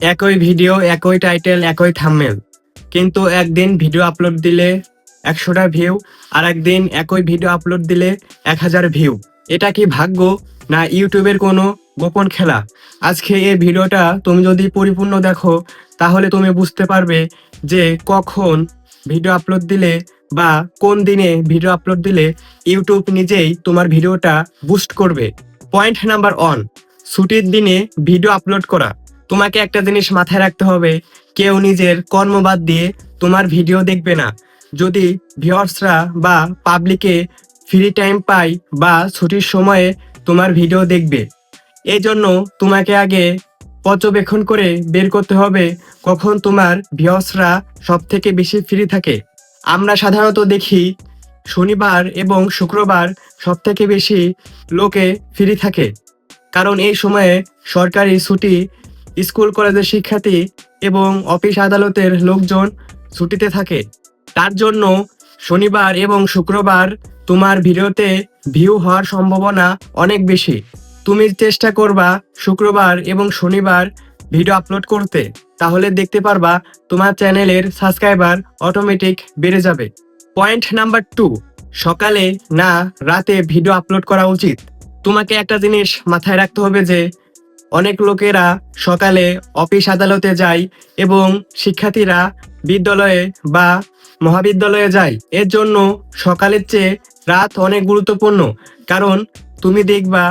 একই ভিডিও একই টাইটেল একই থাম্বনেল কিন্তু একদিন ভিডিও আপলোড দিলে একশোটা ভিউ আর একদিন একই ভিডিও আপলোড দিলে এক হাজার ভিউ এটা কি ভাগ্য না ইউটিউবের কোনো গোপন খেলা? আজকে এই ভিডিওটা তুমি যদি পরিপূর্ণ দেখো, তাহলে তুমি বুঝতে পারবে যে কখন ভিডিও আপলোড দিলে বা কোন দিনে ভিডিও আপলোড দিলে ইউটিউব নিজেই তোমার ভিডিওটা বুস্ট করবে। পয়েন্ট নাম্বার ওয়ান ছুটির দিনে ভিডিও আপলোড করা। তোমাকে একটা জিনিস মাথায় রাখতে হবে, কেউ নিজের কর্ম বাদ দিয়ে তোমার ভিডিও দেখবে না। যদি ভিউয়ার্সরা বা পাবলিকে ফ্রি টাইম পায় বা ছুটির সময়ে তোমার ভিডিও দেখবে এই জন্য তোমাকে আগে পর্যবেক্ষণ করে বের করতে হবে কখন তোমার ভিউয়ার্সরা সব থেকে বেশি ফ্রি থাকে। আমরা সাধারণত দেখি শনিবার এবং শুক্রবার সব থেকে বেশি লোকে ফ্রি থাকে, কারণ এই সময়ে সরকারি ছুটি স্কুল, কলেজের শিক্ষার্থী এবং অফিস আদালতের লোকজন ছুটিতে থাকে। তার জন্য শনিবার এবং শুক্রবার তোমার ভিডিওতে ভিউ হওয়ার সম্ভাবনা অনেক বেশি। তুমি চেষ্টা করবা শুক্রবার এবং শনিবার ভিডিও আপলোড করতে। তাহলে দেখতে পারবা তোমার চ্যানেলের সাবস্ক্রাইবার অটোমেটিক বেড়ে যাবে। পয়েন্ট নাম্বার টু, সকালে না রাতে ভিডিও আপলোড করা উচিত। তোমাকে একটা জিনিস মাথায় রাখতে হবে যে অনেক লোকেরা সকালে অফিস আদালতে যায় এবং শিক্ষার্থীরা বিদ্যালয়ে বা মহাবিদ্যালয়ে যায়। এর জন্য সকালের চেয়ে রাত অনেক গুরুত্বপূর্ণ। কারণ তুমি দেখবা,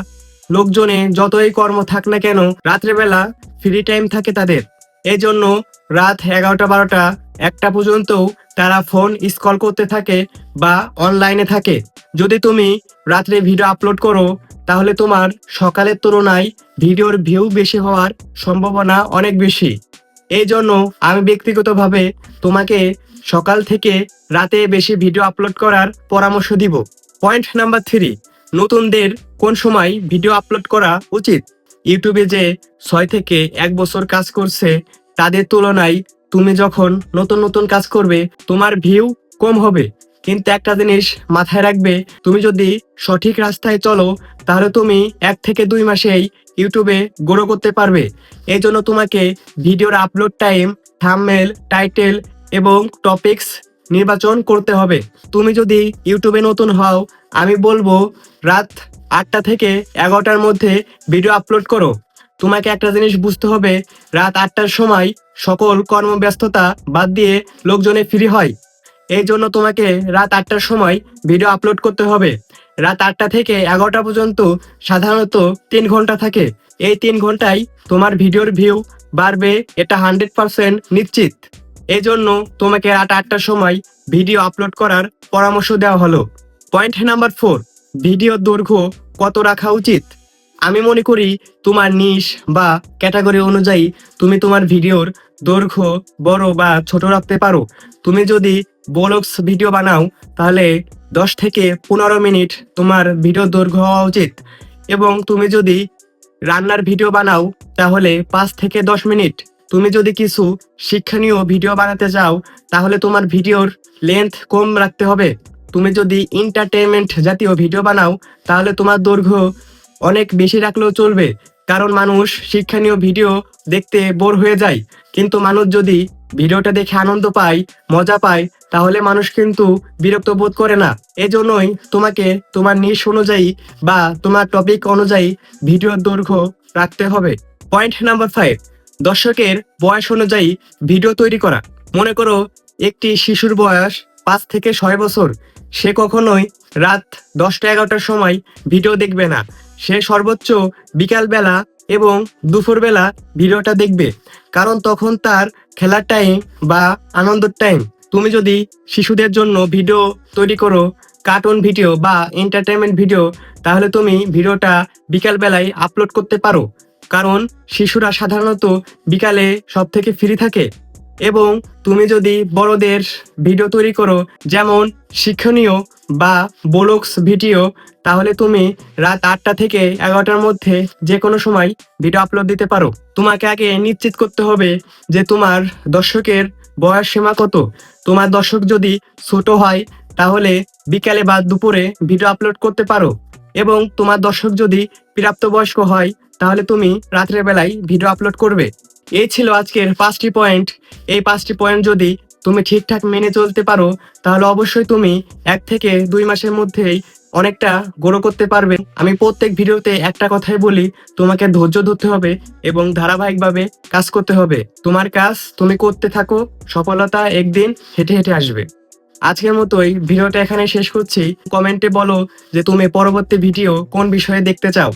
লোকজনে যতই কর্ম থাক না কেন রাত্রেবেলা ফ্রি টাইম থাকে তাদের। এই জন্য রাত এগারোটা বারোটা, একটা পর্যন্তও তারা ফোন স্কল করতে থাকে বা অনলাইনে থাকে। যদি তুমি রাত্রে ভিডিও আপলোড করো তাহলে তোমার সকালের তুলনায় ভিডিওর ভিউ বেশি হওয়ার সম্ভাবনা অনেক বেশি। এই জন্য আমি ব্যক্তিগতভাবে তোমাকে সকাল থেকে রাতে বেশি ভিডিও আপলোড করার পরামর্শ দিব। পয়েন্ট নাম্বার থ্রি, নতুনদের কোন সময় ভিডিও আপলোড করা উচিত? ইউটিউবে যে ছয় থেকে এক বছর কাজ করছে, তাদের তুলনায় তুমি যখন নতুন নতুন কাজ করবে, তোমার ভিউ কম হবে। কিন্তু একটা জিনিস মাথায় রাখবে, তুমি যদি সঠিক রাস্তায় চলো, তাহলে তুমি এক থেকে দুই মাসেই ইউটিউবে গ্রো করতে পারবে। এই জন্য তোমাকে ভিডিওর আপলোড টাইম থামমেল টাইটেল এবং টপিকস নির্বাচন করতে হবে। তুমি যদি ইউটিউবে নতুন হও, আমি বলব রাত আটটা থেকে এগারোটার মধ্যে ভিডিও আপলোড করো। তোমাকে একটা জিনিস বুঝতে হবে, রাত আটটার সময় সকল কর্মব্যস্ততা বাদ দিয়ে লোকজনে ফ্রি হয়। এই জন্য তোমাকে রাত আটটার সময় ভিডিও আপলোড করতে হবে। রাত আটটা থেকে এগারোটা পর্যন্ত সাধারণত তিন ঘণ্টা থাকে। এই তিন ঘন্টায় তোমার ভিডিওর ভিউ বাড়বে, এটা হান্ড্রেড পার্সেন্ট নিশ্চিত। এই জন্য তোমাকে রাত আটটার সময় ভিডিও আপলোড করার পরামর্শ দেওয়া হলো। পয়েন্ট নাম্বার ফোর ভিডিও দৈর্ঘ্য কত রাখা উচিত? আমি মনে করি তোমার নিশ বা ক্যাটাগরি অনুযায়ী তুমি তোমার ভিডিওর দৈর্ঘ্য, বড় বা ছোট রাখতে পারো। তুমি যদি বলক্স ভিডিও বানাও, তাহলে দশ থেকে পনেরো মিনিট তোমার ভিডিও দৈর্ঘ্য হওয়া উচিত। এবং তুমি যদি রান্নার ভিডিও বানাও, তাহলে পাঁচ থেকে দশ মিনিট। তুমি যদি কিছু শিক্ষণীয় ভিডিও বানাতে চাও, তাহলে তোমার ভিডিওর লেন্থ কম রাখতে হবে। তুমি যদি এন্টারটেনমেন্ট জাতীয় ভিডিও বানাও, তাহলে তোমার দৈর্ঘ্য অনেক বেশি রাখলেও চলবে। কারণ মানুষ শিক্ষণীয় ভিডিও দেখতে বোর হয়ে যায়। কিন্তু মানুষ যদি ভিডিওটা দেখে আনন্দ পায়, মজা পায়, তাহলে মানুষ কিন্তু বিরক্ত বোধ করে না। এজন্যই তোমাকে তোমার নিশ অনুযায়ী বা তোমার টপিক অনুযায়ী ভিডিওর দৈর্ঘ্য রাখতে হবে। পয়েন্ট নাম্বার ফাইভ দর্শকের বয়স অনুযায়ী ভিডিও তৈরি করা। মনে করো একটি শিশুর বয়স পাঁচ থেকে ছয় বছর। সে কখনোই রাত দশটা এগারোটার সময় ভিডিও দেখবে না। সে সর্বোচ্চ বিকালবেলা এবং দুপুরবেলা ভিডিওটা দেখবে। কারণ তখন তার খেলার টাইম বা আনন্দের টাইম তুমি যদি শিশুদের জন্য ভিডিও তৈরি করো কার্টুন ভিডিও বা এন্টারটেনমেন্ট ভিডিও তাহলে তুমি ভিডিওটা বিকালবেলায় আপলোড করতে পারো। কারণ শিশুরা সাধারণত বিকালে সব থেকে ফ্রি থাকে। এবং তুমি যদি বড়দের ভিডিও তৈরি করো, যেমন শিক্ষণীয় বা বোলক্স ভিডিও তাহলে তুমি রাত আটটা থেকে এগারোটার মধ্যে যে কোনো সময় ভিডিও আপলোড দিতে পারো। তোমাকে আগে নিশ্চিত করতে হবে যে তোমার দর্শকের বয়স সীমা কত। তোমার দর্শক যদি ছোট হয়, তাহলে বিকালে বা দুপুরে ভিডিও আপলোড করতে পারো। এবং তোমার দর্শক যদি প্রাপ্তবয়স্ক হয়, তাহলে তুমি রাত্রের বেলায় ভিডিও আপলোড করবে। এই ছিল আজকের পাঁচটি পয়েন্ট এই পাঁচটি পয়েন্ট যদি তুমি ঠিকঠাক মেনে চলতে পারো, তাহলে অবশ্যই তুমি এক থেকে দুই মাসের মধ্যেই অনেকটা গ্রো করতে পারবে। আমি প্রত্যেক ভিডিওতে একটা কথাই বলি, তোমাকে ধৈর্য ধরতে হবে এবং ধারাবাহিকভাবে কাজ করতে হবে। তোমার কাজ তুমি করতে থাকো, সফলতা একদিন হেঁটে হেঁটে আসবে। আজকের মতোই ভিডিওটা এখানে শেষ করছি। কমেন্টে বলো যে তুমি পরবর্তী ভিডিও কোন বিষয়ে দেখতে চাও।